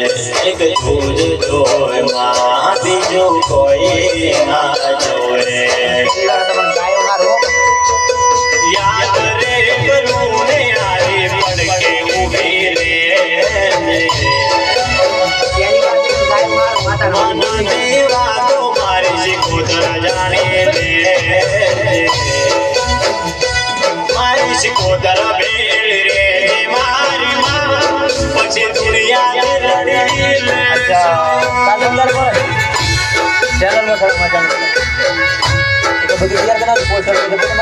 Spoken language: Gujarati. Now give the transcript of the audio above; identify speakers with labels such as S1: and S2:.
S1: એક પૂજતો બીજું કોઈ ના.
S2: ছিল সব মজা এটা বুঝিয়ে দিয়ার কেন